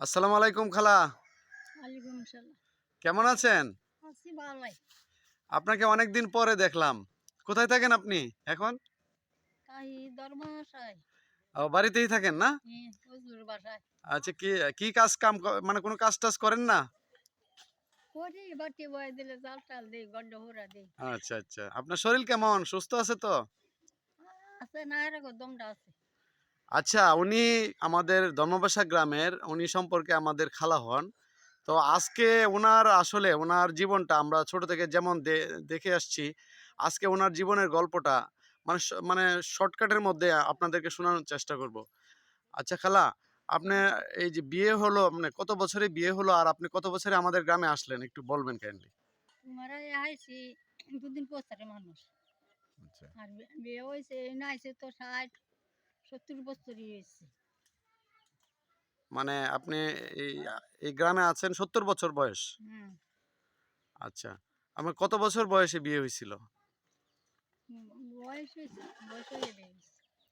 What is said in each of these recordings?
আসসালামু আলাইকুম খালা। কেমন আছেন? আপনাকে অনেকদিন পরে দেখলাম। কোথায় থাকেন আপনি এখন? ও, বাড়িতেই থাকেন না? হ্যাঁ আচ্ছা কি কি কাজ কাম মানে কোনো কাজ টাজ করেন না? আচ্ছা আচ্ছা। আপনার শরীর কেমন? সুস্থ আছে তো? আছে না দমটা আছে। আচ্ছা উনি আমাদের ধর্মবাসা গ্রামের উনি সম্পর্কে আমাদের খালা হন। তো আজকে ওনার আসলে ওনার জীবনটা আমরা ছোট থেকে যেমন দেখে আসছি আজকে ওনার জীবনের গল্পটা মানে মানে শর্টকাটের মধ্যে আপনাদেরকে শোনানোর চেষ্টা করব। আচ্ছা খালা আপনি এই যে বিয়ে হলো মানে কত বছরে বিয়ে হলো আর আপনি কত বছরে আমাদের গ্রামে আসলেন? একটু বলবেন কাইন্ডলি আইছি দুদিন পরে মানুষ। আচ্ছা। আর বিয়ে হয়েছে না আইছে তো ষাট সত্তর বছরই হয়েছে। মানে আপনি এই এই গ্রামে আছেন সত্তর বছর বয়স? আচ্ছা আমার কত বছর বয়সে বিয়ে হয়েছিল? হয়ে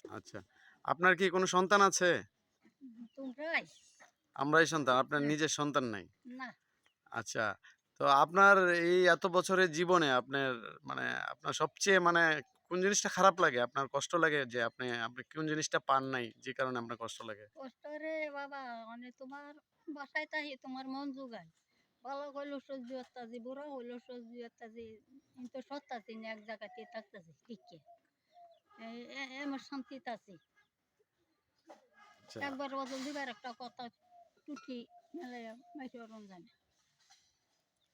আচ্ছা আপনার কি কোনো সন্তান আছে? আমরাই সন্তান আপনার নিজের সন্তান নাই? আচ্ছা তো আপনার এই এত বছরের জীবনে আপনার মানে আপনার সবচেয়ে মানে কোন জিনিসটা খারাপ লাগে? আপনার কষ্ট লাগে যে আপনি আপনি কোন জিনিসটা পান নাই যে কারণে আপনার কষ্ট লাগে? কষ্ট রে বাবা মানে তোমার বাসায় তাই তোমার মন জোগায়। ভালো হইল সহ্য হতাছি বুড়া হইল সহ্য হতাছি কিন্তু সত্তাছি না এক জায়গাতে থাকতেছি টিকে আমার শান্তিতে আছি। আচ্ছা। একবার বদল দিবার একটা কথা টুটি মেলে মাইসে রমজানে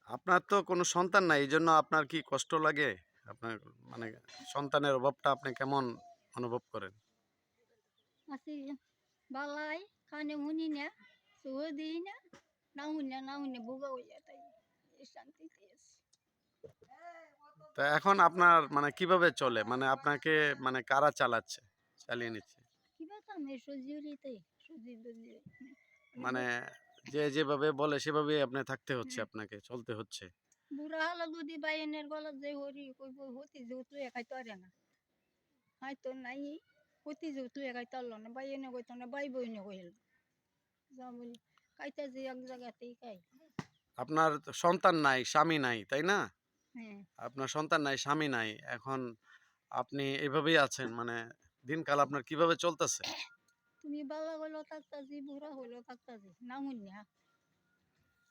আপনার তো কোনো সন্তান নাই এই জন্য আপনার কি কষ্ট লাগে? আপনার মানে সন্তানের অভাবটা আপনি কেমন অনুভব করেন? আছি বালাই কানে শুনি না সুহ দিই না না শুনে না শুনে বুগা হইয়া তাই শান্তিতে আছি। তো এখন আপনার মানে কীভাবে চলে? মানে আপনাকে মানে কারা চালাচ্ছে চালিয়ে নিচ্ছে? মানে যে যেভাবে বলে সেভাবে আপনি থাকতে হচ্ছে আপনাকে চলতে হচ্ছে। বুড়া হলো যদি বাইনের গলাত যে হরি কইব হতি যে তুই একাই তরে না। হয়তো নাই হতি যে তুই একাই তরল না বাইনে কইতো না বাই বইনে কইল। যা বলি কাইতা যে এক জায়গাতেই কাই। আপনার সন্তান নাই স্বামী নাই তাই না? হ্যাঁ। আপনার সন্তান নাই স্বামী নাই এখন আপনি এভাবেই আছেন মানে দিনকাল আপনার কীভাবে চলতেছে? তুমি বালা হইল থাকতাছি বুড়া হইল থাকতাছি না শুনি হা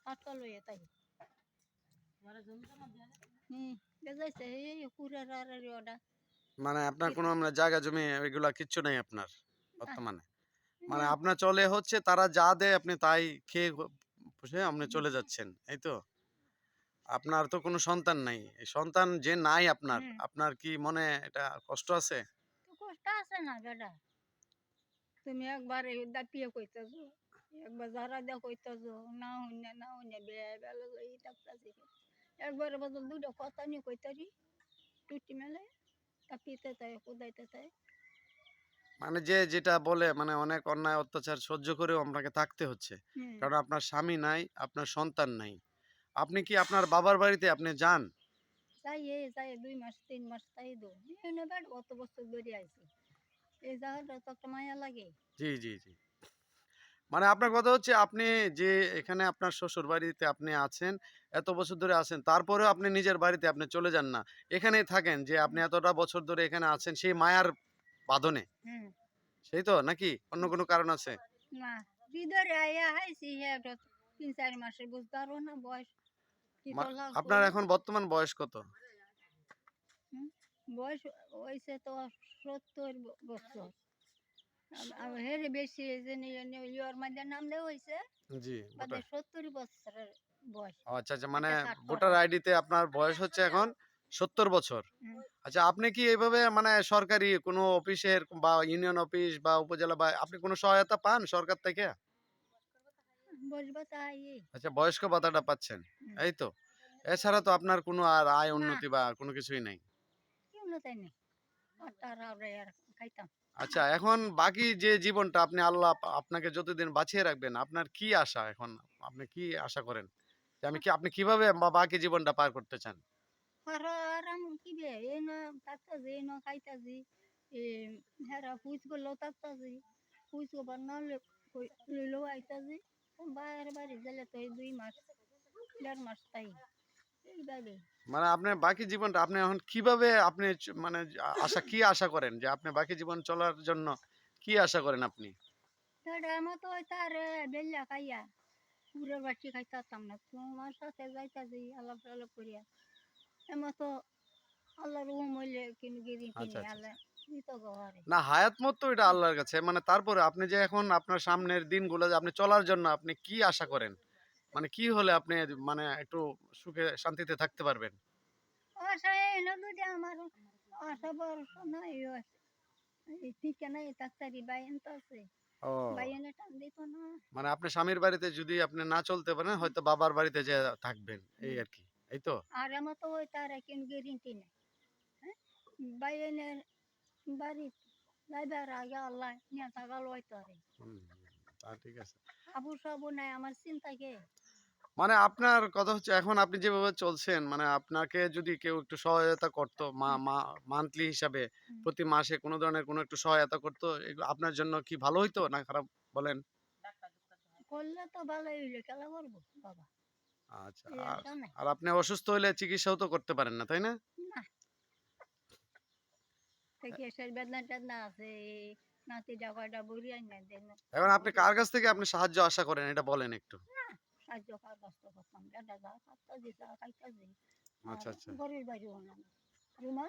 হাতটা লইয়া তাই। মানে আপনার কোনো আমরা জায়গা জমি এগুলা কিচ্ছু নাই আপনার বর্তমানে? মানে আপনার চলে হচ্ছে তারা যা দেয় আপনি তাই খেয়ে গ- আপনি চলে যাচ্ছেন এই তো? আপনার তো কোনো সন্তান নাই সন্তান যে নাই আপনার আপনার কি মনে এটা কষ্ট আছে? কষ্ট আছে না বেটা। তুমি একবার এই দাপিয়ে কইতেছ একবার যারা দা কইতেছ না হইনে না হইনে বেয়া বেলা এই থাকতাছি। একবার বদল দুটো কথা নিয়ে কইতারি টুটি মেলে তাপিতে তাই কোদাইতে তাই মানে যে যেটা বলে মানে অনেক অন্যায় অত্যাচার সহ্য করেও আপনাকে থাকতে হচ্ছে। কারণ আপনার স্বামী নাই আপনার সন্তান নাই। আপনি কি আপনার বাবার বাড়িতে আপনি যান? তাই এই তাই দুই মাস তিন মাস তাই দো। অত বছর ধরে আইছি। এই জায়গাটা তো একটা মায়া লাগে। জি জি জি। মানে আপনার কথা হচ্ছে আপনি যে এখানে আপনার শ্বশুর বাড়িতে আপনি আছেন এত বছর ধরে আছেন তারপরেও আপনি নিজের বাড়িতে আপনি চলে যান না। এখানেই থাকেন যে আপনি এতটা বছর ধরে এখানে আছেন সেই মায়ার বাঁধনে। সেই তো নাকি? অন্য কোনো কারণ আছে? না। হৃদয় আয়া হাইছি একটা তিন চার বুঝতে পারো না বয়স। আপনার এখন বর্তমান বয়স কত? বয়স হয়েছে তো সত্তর বছর। হেরে বেশি ইয়র মধ্যে নামলে হয়েছে জি সত্তর বছরের বয়স। আচ্ছা আচ্ছা মানে। ভোটার আইডিতে আপনার বয়স হচ্ছে এখন সত্তর বছর। আচ্ছা আপনি কি এইভাবে মানে সরকারি কোনো অফিসের বা ইউনিয়ন অফিস বা উপজেলা বা আপনি কোনো সহায়তা পান সরকার থেকে? আচ্ছা বয়স্ক ভাতাটা পাচ্ছেন এই তো। এছাড়া তো আপনার কোনো আর আয় উন্নতি বা কোনো কিছুই নাই? তাই নেই? আর খাইতাম। আচ্ছা এখন বাকি যে জীবনটা আপনি আল্লাহ আপনাকে যতদিন বাঁচিয়ে রাখবেন, আপনার কি আশা এখন? আপনি কি আশা করেন? যে আমি কি, আপনি কীভাবে বাকি জীবনটা পার করতে চান? গেলে তো দুই মাস মাস তাই। মানে আপনার বাকি জীবনটা আপনি এখন কীভাবে আপনি মানে আশা কি আশা করেন যে আপনি বাকি জীবন চলার জন্য কি আশা করেন আপনি? খাইতাম না। তোমার সাথে যাইতাছি আলাপ আলাপ করিয়া। এমন আল্লাহর ও মইলে কিনে গিরি আচ্ছা, কিনে আচ্ছা, আল্লাহ না হায়াত মত তো এটা আল্লাহর কাছে। মানে তারপরে আপনি যে এখন আপনার সামনের দিনগুলো আপনি চলার জন্য আপনি কি আশা করেন? মানে কি হলে আপনি মানে একটু সুখে শান্তিতে থাকতে পারবেন? তো মানে আপনি স্বামীর বাড়িতে যদি আপনি না চলতে পারেন হয়তো বাবার বাড়িতে যে থাকবেন এই আর কি এই তো? আর আমার তো ওই তার গ্যারেন্টি নেই। হ্যাঁ? বাইনের বাড়ি যাইবার আগে আল্লাহ নিয়ে থাকাল ওই হুম, তা ঠিক আছে। আবু সাবু নাই আমার চিন্তা কে? মানে আপনার কথা হচ্ছে এখন আপনি যেভাবে চলছেন মানে আপনাকে যদি কেউ একটু সহায়তা করতো মা মা মান্থলি হিসাবে প্রতি মাসে কোনো ধরনের কোনো একটু সহায়তা করতো এগুলো আপনার জন্য কি ভালো হইতো না খারাপ বলেন? করলে তো ভালোই হইলে খেলা করব বাবা। আচ্ছা আর আপনি অসুস্থ হলে চিকিৎসাও তো করতে পারেন না তাই না? এখন আপনি কার কাছ থেকে আপনি সাহায্য আশা করেন? এটা বলেন একটু। সাহায্য কার কষ্ট করতাম। দাদা যা দিই আচ্ছা আচ্ছা। গরিব বাড়ি না। রুমা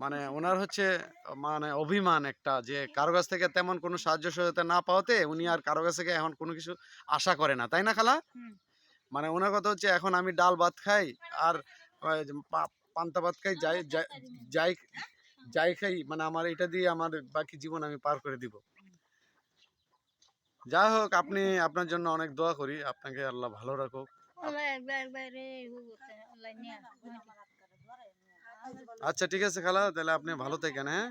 মানে ওনার হচ্ছে মানে অভিমান একটা যে কারও কাছ থেকে তেমন কোনো সাহায্য সহায়তা না পাওয়াতে উনি আর কারও কাছ থেকে এখন কোনো কিছু আশা করে না। তাই না খালা? মানে ওনার কথা হচ্ছে এখন আমি ডাল ভাত খাই আর যে পান্তা ভাত খাই যাই যাই- যাই যাই খাই মানে আমার এটা দিয়ে আমার বাকি জীবন আমি পার করে দিব। যাই হোক আপনি আপনার জন্য অনেক দোয়া করি। আপনাকে আল্লাহ ভালো রাখুক। আল্লাহ একবার একবার রে হুগুতে আল্লাহ নিয়ে আচ্ছা ঠিক আছে খালা তাহলে আপনি ভালো থাকেন হ্যাঁ?